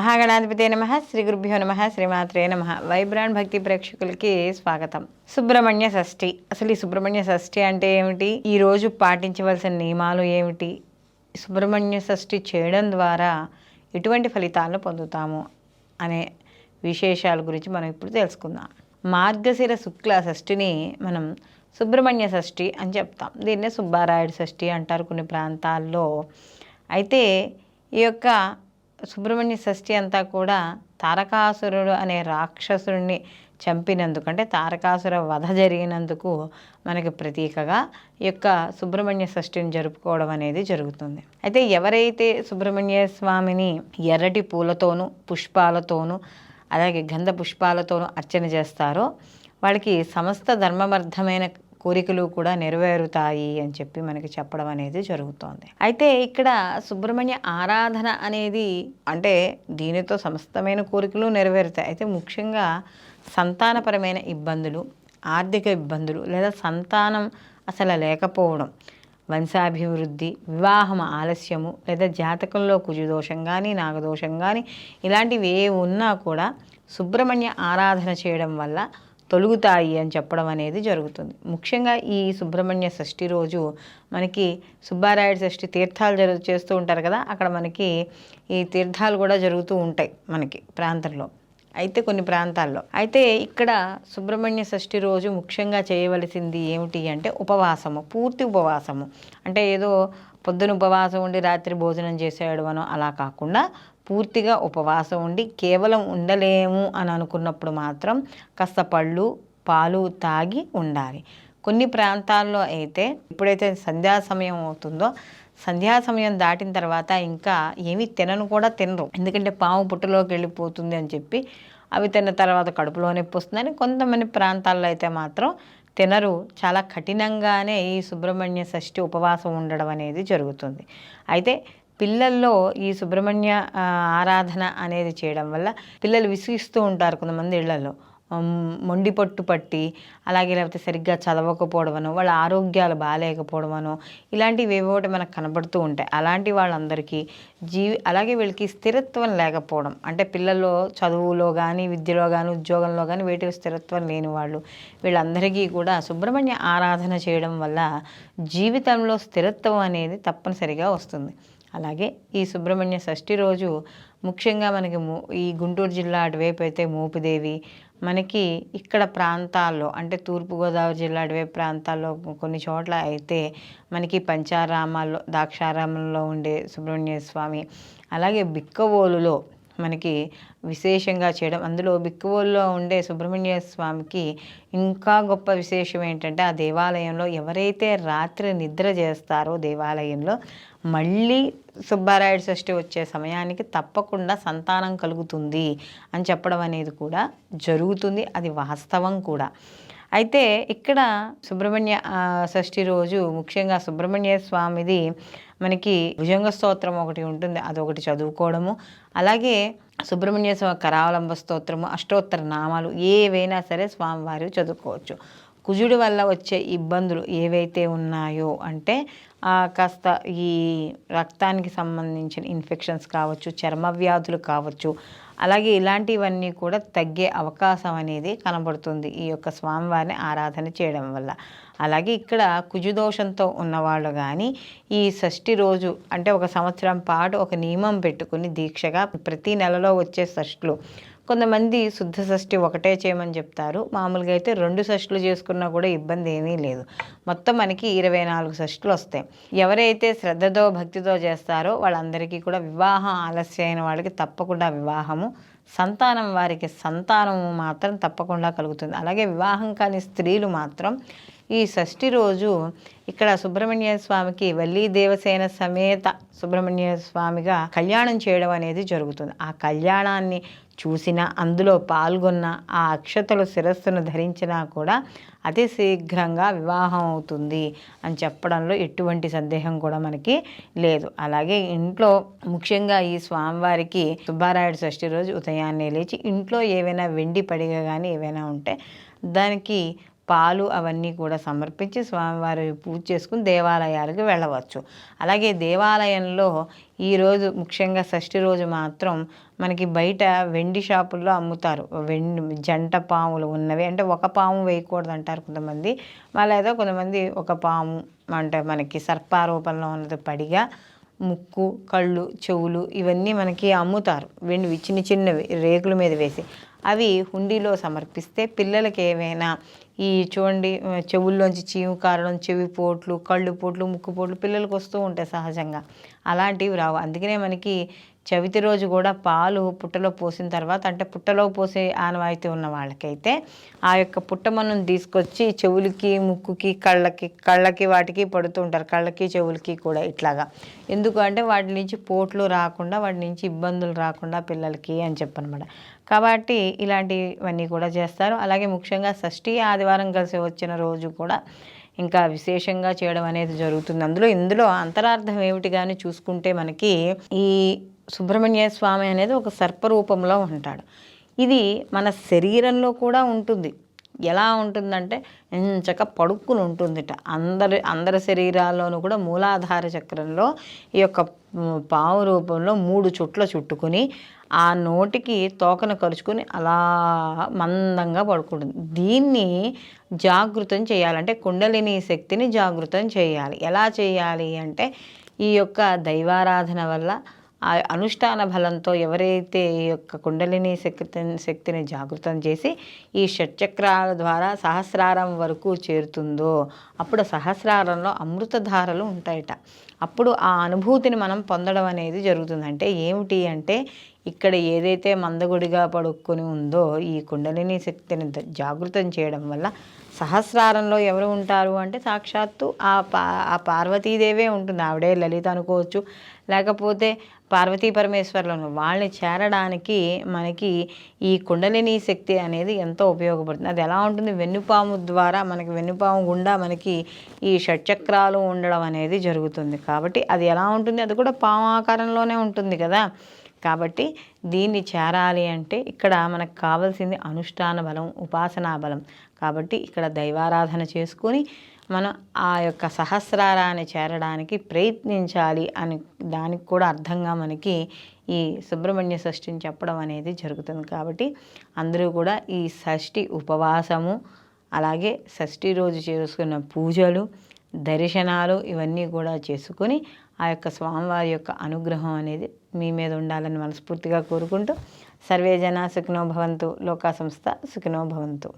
మహాగణాధిపతి నమ శ్రీ గురుభ్యో నమ శ్రీమాత్రే నమ. వైబ్రాండ్ భక్తి ప్రేక్షకులకి స్వాగతం. సుబ్రహ్మణ్య షష్ఠి. అసలు ఈ సుబ్రహ్మణ్య షష్ఠి అంటే ఏమిటి? ఈ రోజు పాటించవలసిన నియమాలు ఏమిటి? సుబ్రహ్మణ్య షష్ఠి చేయడం ద్వారా ఎటువంటి ఫలితాలను పొందుతాము అనే విశేషాల గురించి మనం ఇప్పుడు తెలుసుకుందాం. మార్గశిర శుక్ల షష్ఠిని మనం సుబ్రహ్మణ్య షష్ఠి అని చెప్తాం. దీన్నే సుబ్బారాయుడు షష్ఠి అంటారు కొన్ని ప్రాంతాల్లో. అయితే ఈ యొక్క సుబ్రహ్మణ్య షష్ఠి అంతా కూడా తారకాసురుడు అనే రాక్షసుడిని చంపినందుకు అంటే తారకాసుర వధ జరిగినందుకు మనకి ప్రతీకగా ఈ యొక్క సుబ్రహ్మణ్య షష్ఠిని జరుపుకోవడం అనేది జరుగుతుంది. అయితే ఎవరైతే సుబ్రహ్మణ్య స్వామిని ఎర్రటి పూలతోనూ పుష్పాలతోనూ అలాగే గంధ పుష్పాలతోనూ అర్చన చేస్తారో వాళ్ళకి సమస్త ధర్మబద్ధమైన కోరికలు కూడా నెరవేరుతాయి అని చెప్పి మనకి చెప్పడం అనేది జరుగుతోంది. అయితే ఇక్కడ సుబ్రహ్మణ్య ఆరాధన అనేది అంటే దీనితో సమస్తమైన కోరికలు నెరవేరుతాయి. అయితే ముఖ్యంగా సంతానపరమైన ఇబ్బందులు ఆర్థిక ఇబ్బందులు లేదా సంతానం అసలు లేకపోవడం వంశాభివృద్ధి వివాహం ఆలస్యము లేదా జాతకంలో కుజుదోషం కానీ నాగదోషం కానీ ఇలాంటివి ఏ ఉన్నా కూడా సుబ్రహ్మణ్య ఆరాధన చేయడం వల్ల తొలుగుతాయి అని చెప్పడం అనేది జరుగుతుంది. ముఖ్యంగా ఈ సుబ్రహ్మణ్య షష్ఠి రోజు మనకి సుబ్బారాయుడు షష్ఠి తీర్థాలు జరుగు చేస్తూ ఉంటారు కదా అక్కడ మనకి ఈ తీర్థాలు కూడా జరుగుతూ ఉంటాయి మనకి ప్రాంతంలో. అయితే కొన్ని ప్రాంతాల్లో. అయితే ఇక్కడ సుబ్రహ్మణ్య షష్ఠి రోజు ముఖ్యంగా చేయవలసింది ఏమిటి అంటే ఉపవాసము పూర్తి ఉపవాసము. అంటే ఏదో పొద్దున ఉపవాసం ఉండి రాత్రి భోజనం చేసేయడం అలా కాకుండా పూర్తిగా ఉపవాసం ఉండి కేవలం ఉండలేము అని అనుకున్నప్పుడు మాత్రం కాస్త పళ్ళు పాలు తాగి ఉండాలి. కొన్ని ప్రాంతాల్లో అయితే ఎప్పుడైతే సంధ్యా సమయం అవుతుందో సంధ్యా సమయం దాటిన తర్వాత ఇంకా ఏమి తినను కూడా తినరు. ఎందుకంటే పాము పుట్టలోకి వెళ్ళిపోతుంది అని చెప్పి అవి తిన్న తర్వాత కడుపులో నొప్పి వస్తుందని కొంతమంది ప్రాంతాల్లో అయితే మాత్రం తినరు. చాలా కఠినంగానే ఈ సుబ్రహ్మణ్య షష్ఠి ఉపవాసం ఉండడం అనేది జరుగుతుంది. అయితే పిల్లల్లో ఈ సుబ్రహ్మణ్య ఆరాధన అనేది చేయడం వల్ల పిల్లలు విసిగిస్తూ ఉంటారు కొంతమంది ఇళ్ళలో. మొండి పట్టు పట్టి అలాగే లేకపోతే సరిగ్గా చదవకపోవడమనో వాళ్ళ ఆరోగ్యాలు బాగాలేకపోవడమనో ఇలాంటివి ఏవోటి మనకు కనబడుతూ ఉంటాయి. అలాంటి వాళ్ళందరికీ జీవి అలాగే వీళ్ళకి స్థిరత్వం లేకపోవడం అంటే పిల్లల్లో చదువులో కానీ విద్యలో కానీ ఉద్యోగంలో కానీ వేటి స్థిరత్వం లేని వాళ్ళు వీళ్ళందరికీ కూడా సుబ్రహ్మణ్య ఆరాధన చేయడం వల్ల జీవితంలో స్థిరత్వం అనేది తప్పనిసరిగా వస్తుంది. అలాగే ఈ సుబ్రహ్మణ్య షష్ఠి రోజు ముఖ్యంగా మనకి మూ- ఈ గుంటూరు జిల్లా అటువైపు అయితే మోపిదేవి మనకి ఇక్కడ ప్రాంతాల్లో అంటే తూర్పుగోదావరి జిల్లా అటువైపు ప్రాంతాల్లో కొన్ని చోట్ల అయితే మనకి పంచారామాల్లో ద్రాక్షారామంలో ఉండే సుబ్రహ్మణ్య స్వామి అలాగే బిక్కవోలులో మనకి విశేషంగా చేయడం. అందులో బిక్కువోల్లో ఉండే సుబ్రహ్మణ్య స్వామికి ఇంకా గొప్ప విశేషం ఏంటంటే ఆ దేవాలయంలో ఎవరైతే రాత్రి నిద్ర చేస్తారో దేవాలయంలో మళ్ళీ సుబ్బారాయుడు షష్ఠి వచ్చే సమయానికి తప్పకుండా సంతానం కలుగుతుంది అని చెప్పడం అనేది కూడా జరుగుతుంది. అది వాస్తవం కూడా. అయితే ఇక్కడ సుబ్రహ్మణ్య షష్ఠి రోజు ముఖ్యంగా సుబ్రహ్మణ్య స్వామిది మనకి భుజంగ స్తోత్రం ఒకటి ఉంటుంది అదొకటి చదువుకోవడము. అలాగే సుబ్రహ్మణ్య స్వామి కరావలంబ స్తోత్రము అష్టోత్తర నామాలు ఏవైనా సరే స్వామివారు చదువుకోవచ్చు. కుజుడి వల్ల వచ్చే ఇబ్బందులు ఏవైతే ఉన్నాయో అంటే కాస్త ఈ రక్తానికి సంబంధించిన ఇన్ఫెక్షన్స్ కావచ్చు చర్మ వ్యాధులు కావచ్చు అలాగే ఇలాంటివన్నీ కూడా తగ్గే అవకాశం అనేది కనబడుతుంది ఈ యొక్క స్వామివారిని ఆరాధన చేయడం వల్ల. అలాగే ఇక్కడ కుజుదోషంతో ఉన్నవాళ్ళు కానీ ఈ షష్ఠి రోజు అంటే ఒక సంవత్సరం పాటు ఒక నియమం పెట్టుకుని దీక్షగా ప్రతి నెలలో వచ్చే షష్ఠులు కొంతమంది శుద్ధ షష్ఠి ఒకటే చేయమని చెప్తారు. మామూలుగా అయితే రెండు షష్ఠులు చేసుకున్నా కూడా ఇబ్బంది ఏమీ లేదు. మొత్తం మనకి ఇరవై నాలుగు షష్ఠులు వస్తాయి. ఎవరైతే శ్రద్ధతో భక్తితో చేస్తారో వాళ్ళందరికీ కూడా వివాహం ఆలస్యమైన వాళ్ళకి తప్పకుండా వివాహము. సంతానం వారికి సంతానము మాత్రం తప్పకుండా కలుగుతుంది. అలాగే వివాహం కాని స్త్రీలు మాత్రం ఈ షష్ఠి రోజు ఇక్కడ సుబ్రహ్మణ్య స్వామికి వల్లీ దేవసేన సమేత సుబ్రహ్మణ్య స్వామిగా కళ్యాణం చేయడం అనేది జరుగుతుంది. ఆ కళ్యాణాన్ని చూసిన అందులో పాల్గొన్న ఆ అక్షతలు శిరస్సును ధరించినా కూడా అతి శీఘ్రంగా వివాహం అవుతుంది అని చెప్పడంలో ఎటువంటి సందేహం కూడా మనకి లేదు. అలాగే ఇంట్లో ముఖ్యంగా ఈ స్వామివారికి సుబ్బారాయుడు షష్ఠి రోజు ఉదయాన్నే లేచి ఇంట్లో ఏవైనా వెండి పడిగ కానీ ఏవైనా ఉంటే దానికి పాలు అవన్నీ కూడా సమర్పించి స్వామివారి పూజ చేసుకుని దేవాలయాలకు వెళ్ళవచ్చు. అలాగే దేవాలయంలో ఈరోజు ముఖ్యంగా షష్ఠి రోజు మాత్రం మనకి బయట వెండి షాపుల్లో అమ్ముతారు. వెండి జంట పాములు ఉన్నవి. అంటే ఒక పాము వేయకూడదు అంటారు కొంతమంది. లేదా ఏదో కొంతమంది ఒక పాము అంటే మనకి సర్పారూపంలో ఉన్నది పడిగా ముక్కు కళ్ళు చెవులు ఇవన్నీ మనకి అమ్ముతారు. వెండివి చిన్న చిన్నవి రేకుల మీద వేసి. అవి హుండీలో సమర్పిస్తే పిల్లలకి ఏమైనా ఈ చూడండి చెవుల్లోంచి చీము కారడం చెవి పోట్లు కళ్ళు పోట్లు ముక్కు పోట్లు పిల్లలకు వస్తూ ఉంటాయి సహజంగా. అలాంటివి రావు. అందుకనే మనకి చవితి రోజు కూడా పాలు పుట్టలో పోసిన తర్వాత అంటే పుట్టలో పోసే ఆనవాయితీ ఉన్న వాళ్ళకైతే ఆ యొక్క పుట్టమన్నును తీసుకొచ్చి చెవులకి ముక్కుకి కళ్ళకి కళ్ళకి వాటికి పడుతూ ఉంటారు. కళ్ళకి చెవులకి కూడా ఇట్లాగా. ఎందుకు అంటే వాటి నుంచి పోట్లు రాకుండా వాటి నుంచి ఇబ్బందులు రాకుండా పిల్లలకి అని చెప్పనమాట. కాబట్టి ఇలాంటివన్నీ కూడా చేస్తారు. అలాగే ముఖ్యంగా షష్ఠి ఆదివారం కలిసి వచ్చిన రోజు కూడా ఇంకా విశేషంగా చేయడం అనేది జరుగుతుంది. అందులో ఇందులో అంతరార్థం ఏమిటి కానీ చూసుకుంటే మనకి ఈ సుబ్రహ్మణ్య స్వామి అనేది ఒక సర్పరూపంలో ఉంటాడు. ఇది మన శరీరంలో కూడా ఉంటుంది. ఎలా ఉంటుందంటే ఎంచక పడుక్కుని ఉంటుందిట. అందరి అందరి శరీరాల్లోనూ కూడా మూలాధార చక్రంలో ఈ యొక్క పావు రూపంలో మూడు చుట్ల చుట్టుకుని ఆ నోటికి తోకను కరుచుకొని అలా మందంగా పడుకుంటుంది. దీన్ని జాగృతం చేయాలంటే కుండలిని శక్తిని జాగృతం చేయాలి. ఎలా చేయాలి అంటే ఈ యొక్క దైవారాధన వల్ల ఆ అనుష్ఠాన బలంతో ఎవరైతే ఈ యొక్క కుండలిని శక్తి శక్తిని జాగృతం చేసి ఈ షట్చక్రాల ద్వారా సహస్రారం వరకు చేరుతుందో అప్పుడు సహస్రారంలో అమృతధారలు ఉంటాయట. అప్పుడు ఆ అనుభూతిని మనం పొందడం అనేది జరుగుతుంది. అంటే ఏమిటి అంటే ఇక్కడ ఏదైతే మందగుడిగా పడుకొని ఉందో ఈ కుండలిని శక్తిని జాగృతం చేయడం వల్ల సహస్రారంలో ఎవరు ఉంటారు అంటే సాక్షాత్తు ఆ పా ఆ పార్వతీదేవే ఉంటుంది. ఆవిడే లలిత అనుకోవచ్చు. లేకపోతే పార్వతీ పరమేశ్వరులను వాళ్ళని చేరడానికి మనకి ఈ కుండలిని శక్తి అనేది ఎంతో ఉపయోగపడుతుంది. అది ఎలా ఉంటుంది? వెన్నుపాము ద్వారా మనకి వెన్నుపాము గుండా మనకి ఈ షట్చక్రాలు ఉండడం అనేది జరుగుతుంది. కాబట్టి అది ఎలా ఉంటుంది? అది కూడా పాము ఆకారంలోనే ఉంటుంది కదా. కాబట్టి దీన్ని చేరాలి అంటే ఇక్కడ మనకు కావాల్సింది అనుష్ఠాన బలం ఉపాసనా బలం. కాబట్టి ఇక్కడ దైవారాధన చేసుకొని మనం ఆ యొక్క సహస్రారాన్ని చేరడానికి ప్రయత్నించాలి అని దానికి కూడా అర్థంగా మనకి ఈ సుబ్రహ్మణ్య షష్ఠిని చెప్పడం అనేది జరుగుతుంది. కాబట్టి అందరూ కూడా ఈ షష్ఠి ఉపవాసము అలాగే షష్ఠి రోజు చేసుకున్న పూజలు దర్శనాలు ఇవన్నీ కూడా చేసుకొని ఆ యొక్క స్వామివారి యొక్క అనుగ్రహం అనేది మీ మీద ఉండాలని మనస్ఫూర్తిగా కోరుకుంటూ సర్వే జన సుఖినో భవంతు లోకా సంస్థ సుఖినో భవంతు.